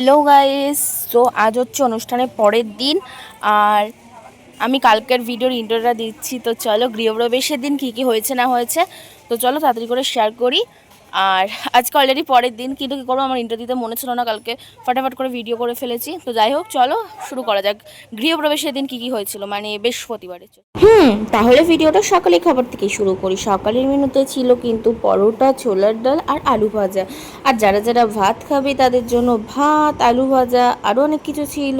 Hello guys তো আজ হচ্ছে অনুষ্ঠানের পরের দিন, আর আমি কালকের ভিডিওর ইন্টারটা দিচ্ছি। তো চলো গৃহপ্রবেশের দিন কি কি হয়েছে না হয়েছে, তো চলো তাড়াতাড়ি করে শেয়ার করি। আর আজকে অলরেডি পরের দিন, কিন্তু কী করব, আমার ইন্টার দিতে মনে ছিল না, কালকে ফটাফট করে ভিডিও করে ফেলেছি। তো যাই হোক, চলো, শুরু করা যাক। গৃহপ্রবেশের দিন কী কী হয়েছিল? মানে বৃহস্পতিবারে হুম, তাহলে ভিডিওটা সকালে খাবার থেকে শুরু করি। সকালের মেনুতে ছিল কিন্তু পরোটা, ছোলার ডাল আর আলু ভাজা। আর যারা যারা ভাত খাবে, তাদের জন্য ভাত, আলু ভাজা আরও অনেক কিছু ছিল।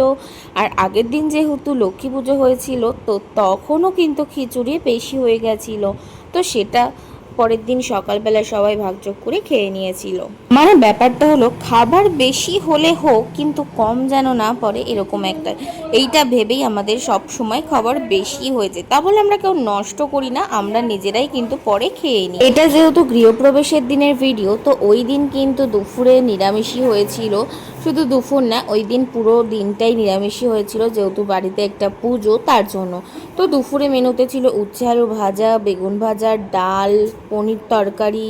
আর আগের দিন যেহেতু লক্ষ্মী পুজো হয়েছিল, তো তখনও কিন্তু খিচুড়ি বেশি হয়ে গেছিল। তো সেটা পরের দিন সকালবেলা সবাই ভাগযোগ করে খেয়ে নিয়েছিল। মানে ব্যাপারটা হলো, খাবার বেশি হলে হোক, কিন্তু কম যেন না পড়ে এরকম একটা। এইটা ভেবেই আমাদের সব সময় খাবার বেশি হয়েছে। তা বলে আমরা কেউ নষ্ট করি না, আমরা নিজেরাই কিন্তু পরে খেয়ে নিই। এটা যেহেতু গৃহপ্রবেশের দিনের ভিডিও, তো ওই দিন কিন্তু দুপুরে নিরামিষই হয়েছিল। শুধু দুপুর না, ওই দিন পুরো দিনটাই নিরামিষই হয়েছিল, যেহেতু বাড়িতে একটা পুজো তার জন্য। তো দুপুরে মেনুতে ছিল উচ্ছে আলু ভাজা, বেগুন ভাজা, ডাল, পনির তরকারি,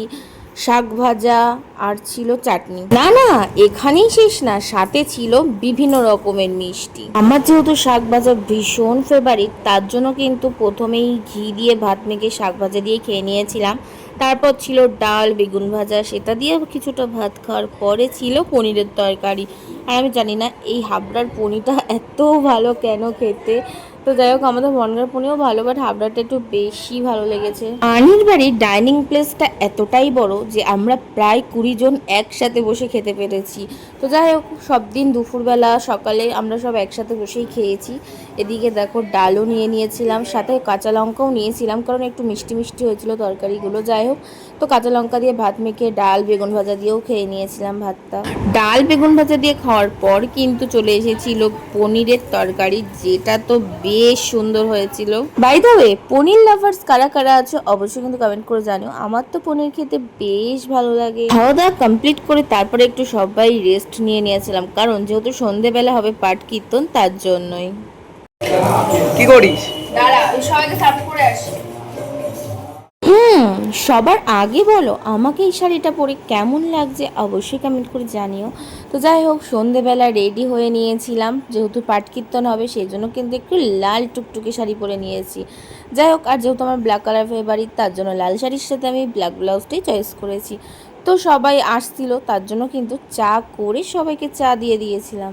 শাক ভাজা, আর ছিল চাটনি। না না, এখানেই শেষ না, সাথে ছিল বিভিন্ন রকমের মিষ্টি। আমার যেহেতু শাক ভাজা ভীষণ ফেভারিট তার জন্য কিন্তু প্রথমেই ঘি দিয়ে, ভাত মেখে শাক ভাজা দিয়ে খেয়ে নিয়েছিলাম। তারপর ছিল ডাল, বেগুন ভাজা, সেটা দিয়ে কিছুটা ভাত খাওয়ার পরে ছিল পনিরের তরকারি। আর আমি জানি না, এই হাবড়ার পনিরটা এত ভালো কেন খেতে? তো যাই হোক, আমাদের মনগার পনিও ভালো বাট হাবড়াটা একটু বেশি ভালো লেগেছে। আনির বাড়ির ডাইনিং প্লেসটা এতটাই বড় যে আমরা প্রায় কুড়ি জন একসাথে বসে খেতে পেরেছি। তো যাই হোক, সব দিন দুপুরবেলা, সকালে আমরা সব একসাথে বসেই খেয়েছি। এদিকে দেখো, ডালও নিয়ে নিয়েছিলাম, সাথে কাঁচা লঙ্কাও নিয়েছিলাম, কারণ একটু মিষ্টি মিষ্টি হয়েছিল তরকারিগুলো। যাই হোক তো কাঁচা লঙ্কা দিয়ে ভাত মেখে ডাল বেগুন ভাজা দিয়েও খেয়ে নিয়েছিলাম ভাতটা। ডাল বেগুন ভাজা দিয়ে খাওয়ার পর কিন্তু চলে এসেছিল পনিরের তরকারি যেটা তো বেশ সুন্দর হয়েছিল। By the way paneer lovers কারা কারা আছে অবশ্যই কিন্তু কমেন্ট করে জানিও। আমার তো পনির খেতে বেশ ভালো লাগে। খাওয়া দাওয়া কমপ্লিট করে তারপরে একটু সবাই রেস্ট নিয়ে নিয়েছিলাম কারণ যেহেতু সন্ধেবেলা হবে পাট কীর্তন তার জন্যই। কি করিস? দাঁড়া সবাইকে সার্ভ করে আসি। হুম, সবার আগে বলো আমাকে এই শাড়িটা পরে কেমন লাগছে অবশ্যই কমেন্ট করে জানিও। তো যাই হোক, সন্ধেবেলা রেডি হয়ে নিয়েছিলাম, যেহেতু পাট কীর্তন হবে সেই জন্য কিন্তু একটু লাল টুকটুকে শাড়ি পরে নিয়েছি। যাই হোক, আর যেহেতু আমার ব্ল্যাক কালার ফেভারিট তার জন্য লাল শাড়ির সাথে আমি ব্ল্যাক ব্লাউজটাই চয়েস করেছি। তো সবাই আসছিল, তার জন্য কিন্তু চা করে সবাইকে চা দিয়ে দিয়েছিলাম।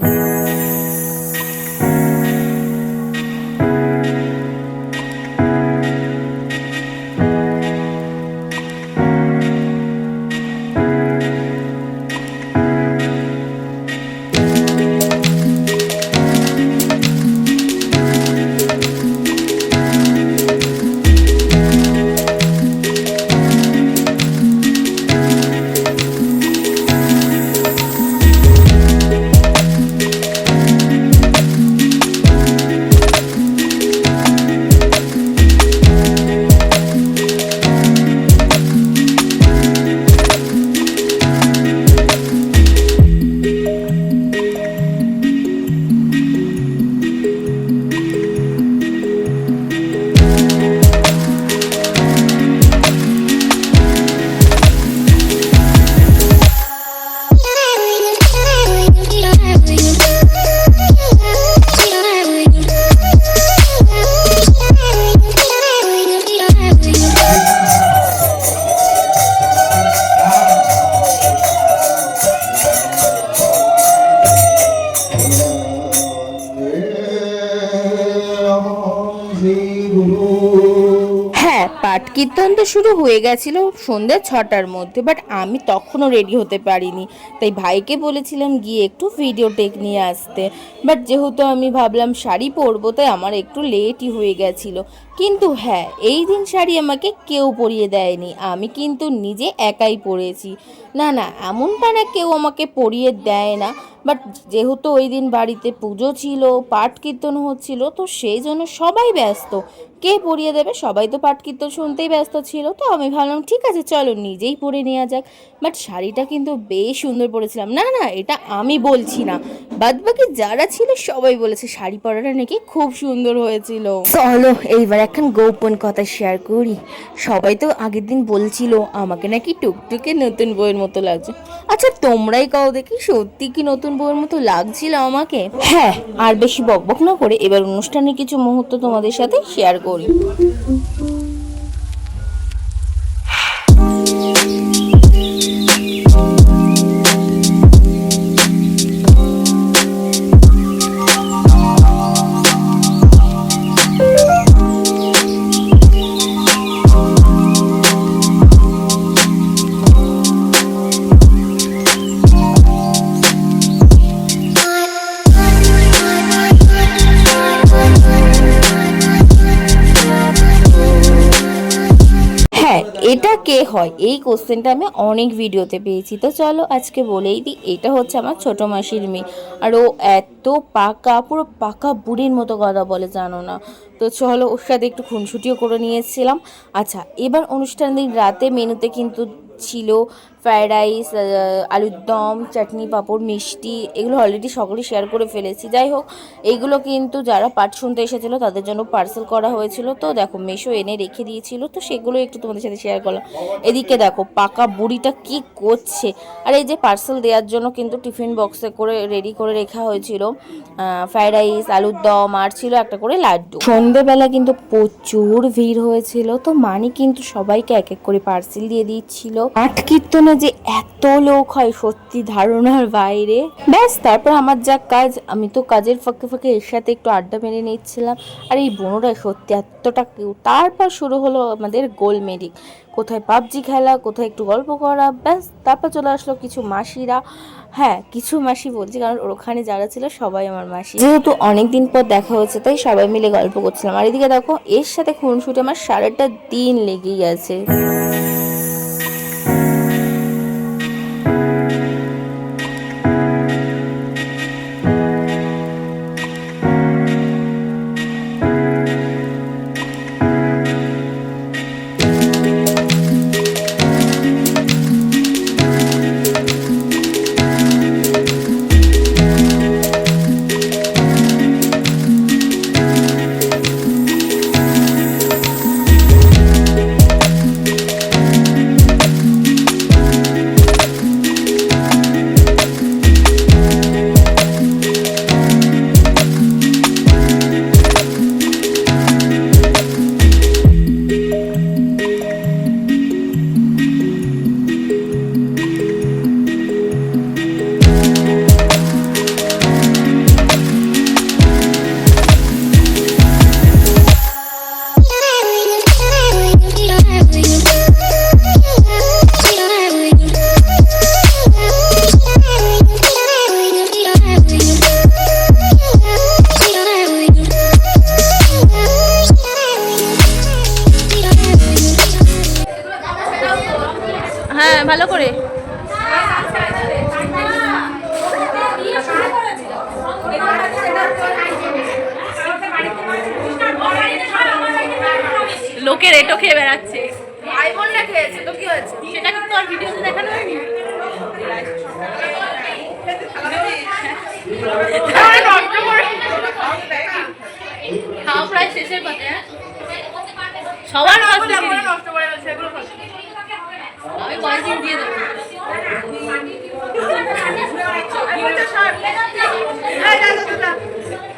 কীর্তন তো শুরু হয়ে গেছিল সন্ধ্যা ছটার মধ্যে বাট আমি তখনও রেডি হতে পারিনি। তাই ভাইকে বলেছিলাম, গিয়ে একটু ভিডিও টেক নিয়ে আসতে। বাট যেহেতু আমি ভাবলাম শাড়ি পরবো, তাই আমার একটু লেটই হয়ে গেছিল। কিন্তু হ্যাঁ এই দিন শাড়ি আমাকে কেউ পরিয়ে দেয়নি। আমি কিন্তু নিজে একাই পরেছি। না না, এমনটা না কেউ আমাকে পরিয়ে দেয় না। বাট যেহেতু ওই দিন বাড়িতে পুজো ছিল, পাঠ কীর্তন হচ্ছিল, তো সেই জন্য সবাই ব্যস্ত। কে পরিয়ে দেবে? সবাই তো পাট কীর্তন শুনতেই ব্যস্ত ছিল। তো আমি ভাবলাম ঠিক আছে চলো নিজেই পরে নেওয়া যাক। বাট শাড়িটা কিন্তু বেশ সুন্দর পরেছিলাম। না না এটা আমি বলছি না। বাদ বাকি যারা ছিল সবাই বলেছে শাড়ি পরাটা নাকি খুব সুন্দর হয়েছিল। চলো এইবার এখন গোপন কথা শেয়ার করি। সবাই তো আগের দিন বলছিল আমাকে নাকি টুকটুকে নতুন বইয়ের মতো লাগছে। আচ্ছা তোমরাই কাও দেখি সত্যি কি নতুন বইয়ের মতো লাগছিল আমাকে? হ্যাঁ আর বেশি বকবক না করে এবার অনুষ্ঠানের কিছু মুহূর্ত তোমাদের সাথে শেয়ার করি। হ্যাঁ হয়, এই কোশ্চেনটা আমি অনেক ভিডিওতে পেয়েছি। তো চলো আজকে বলেই দিই, এটা হচ্ছে আমার ছোট মাসির মেয়ে। আর ও এত পাকা, পুরো পাকা বুড়ির মতো কথা বলে, জানো না। তো চলো ওর সাথে একটু খুনসুটিও করে নিয়েছিলাম। আচ্ছা এবার অনুষ্ঠান দিন রাতে মেনুতে কিন্তু ছিল ফ্রায়েড রাইস আলুর দম, চাটনি, পাঁপড়, মিষ্টি, এগুলো অলরেডি সকলে শেয়ার করে ফেলেছি। যাই হোক, এইগুলো কিন্তু যারা পাঠ শুনতে এসেছিল, তাদের জন্য পার্সেল করা হয়েছিল। তো দেখো মেশো এনে রেখে দিয়েছিল। তো সেগুলো একটু তোমাদের সাথে শেয়ার করলাম। এদিকে দেখো, পাকা বুড়িটা কি করছে? আর এই যে পার্সেল দেওয়ার জন্য কিন্তু টিফিন বক্সে করে রেডি করে রাখা হয়েছিল। ফ্রায়েড রাইস আলুর দম, আর ছিল একটা করে লাড্ডু। সন্ধেবেলা কিন্তু প্রচুর ভিড় হয়েছিল। তো মানি কিন্তু সবাইকে এক এক করে পার্সেল দিয়ে দিচ্ছিল আট কীর্তনে যে এত লোক হয় সত্যি ধারণার বাইরে। ব্যাস, তারপর আমার যা কাজ, আমি তো কাজের ফাঁকে ফাঁকে এর সাথে একটু আড্ডা মেরে নিচ্ছিলাম। আর এই বোনরা সত্যি এতটা কেউ তারপর শুরু হলো আমাদের গোল মেডিক কোথায় পাবজি খেলা, কোথায় একটু গল্প করা, ব্যাস, তারপর চলে আসলো কিছু মাসিরা। হ্যাঁ কিছু মাসি বলছি, কারণ ওখানে যারা ছিল সবাই আমার মাসি। যেহেতু অনেক দিন পর দেখা হয়েছে, তাই সবাই মিলে গল্প করছিলাম। আর এদিকে দেখো, এর সাথে খুনসুটি আমার সারাটা দিন লেগেই আছে। হ্যাঁ ভালো করে। লোকের এটো খেয়ে বেড়াচ্ছে। হ্যাঁ? সবার ফার্স্ট আমরা নষ্ট করে গেছে এগুলো খাচ্ছি। আমি কয়েকদিন দিয়ে দেবো এই বলছে ষাট। এই যা, যা, যা, যা।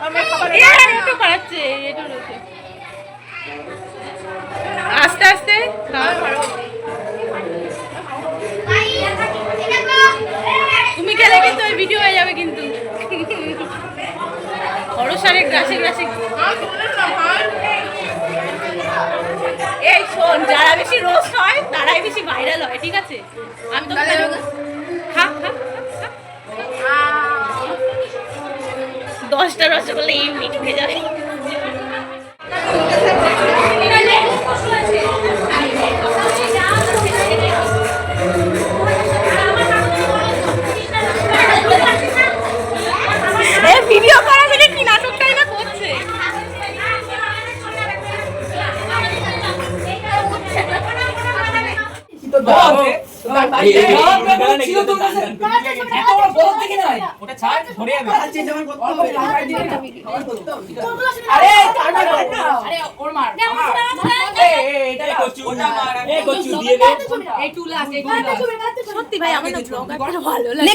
আমার খাবার এ, একটু করাচ্ছে একটু রয়েছে আস্তে আস্তে খাও। তুমি গেলে কিন্তু ওই ভিডিও হয়ে যাবে কিন্তু খরসারে গ্রাসে গ্রাসে আর শোনেন না ভাই এই শোন যারা বেশি রোস্ট হয় তারাই বেশি ভাইরাল হয় ঠিক আছে? আমি তো খা খা। দশটা রসগোল্লা এমনি ঢুকে যাবে।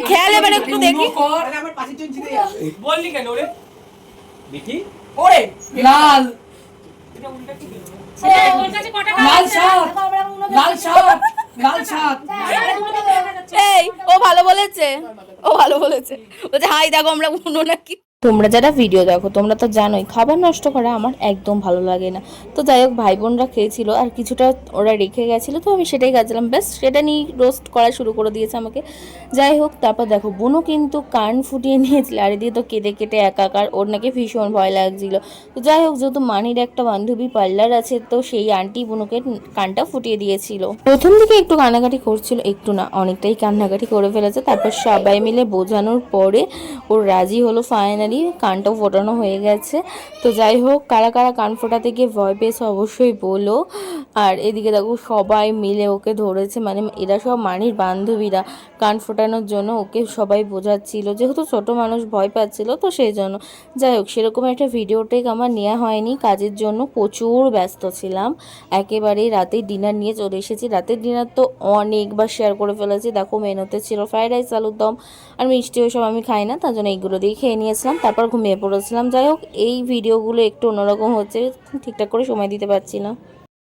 খেয়াল এবার একটু দেখি বললি কেন ওরে দেখি ওরে লাল লাল শাক লাল শাক এই ও ভালো বলেছে। ও ভালো বলেছে। বলছে হাই দেখো আমরা উনো নাকি তোমরা যারা ভিডিও দেখো, তোমরা তো জানোই, খাবার নষ্ট করা আমার একদম ভালো লাগে না। তো যাই হোক ভাই বোনরা খেয়েছিল, আর কিছুটা ওরা রেখে গেছিল, তো আমি সেটাই গেছিলাম ব্যাস, সেটা নিয়ে রোস্ট করা শুরু করে দিয়েছে আমাকে। যাই হোক, তারপর দেখো, বোনও কিন্তু কান ফুটিয়ে নিয়েছিল, আর এদিকে তো কেটে কেটে একাকার, ওর নাকি ভীষণ ভয় লাগছিল। তো যাই হোক, যেহেতু মানির একটা বান্ধবী পার্লার আছে, তো সেই আন্টি বোনকে কানটা ফুটিয়ে দিয়েছিল। প্রথম দিকে একটু কান্নাকাটি করছিল, একটু না, অনেকটাই কান্নাকাটি করে ফেলেছে। তারপর সবাই মিলে বোঝানোর পরে ওর রাজি হলো ফাইনালি কানটাও ফোটানো হয়ে গেছে। তো যাই হোক, কারা কারা কান ফোটাতে গিয়ে ভয় পেয়েছে অবশ্যই বলো। আর এদিকে দেখো, সবাই মিলে ওকে ধরেছে মানে এরা সব মানির বান্ধবীরা। কান ফোটানোর জন্য ওকে সবাই বোঝাচ্ছিল, যেহেতু ছোট মানুষ ভয় পাচ্ছিল, তো সেই জন্য যাই হোক, সেরকম একটা ভিডিও টেক আমার নেওয়া হয়নি, কাজের জন্য প্রচুর ব্যস্ত ছিলাম। একেবারেই রাতে ডিনার নিয়ে চলে এসেছি। রাতের ডিনার তো অনেকবার শেয়ার করে ফেলেছি। দেখো, মেনুতে ছিল ফ্রাইড রাইস আলুর দম, আর মিষ্টি ওসব আমি খাই না, তার জন্য এইগুলো দিয়ে খেয়ে নিয়েছিলাম। তারপর ঘুমিয়ে পড়েছিলাম। যাই হোক, এই ভিডিওগুলো একটু অন্যরকম হচ্ছে। ঠিকঠাক করে সময় দিতে পারছি না।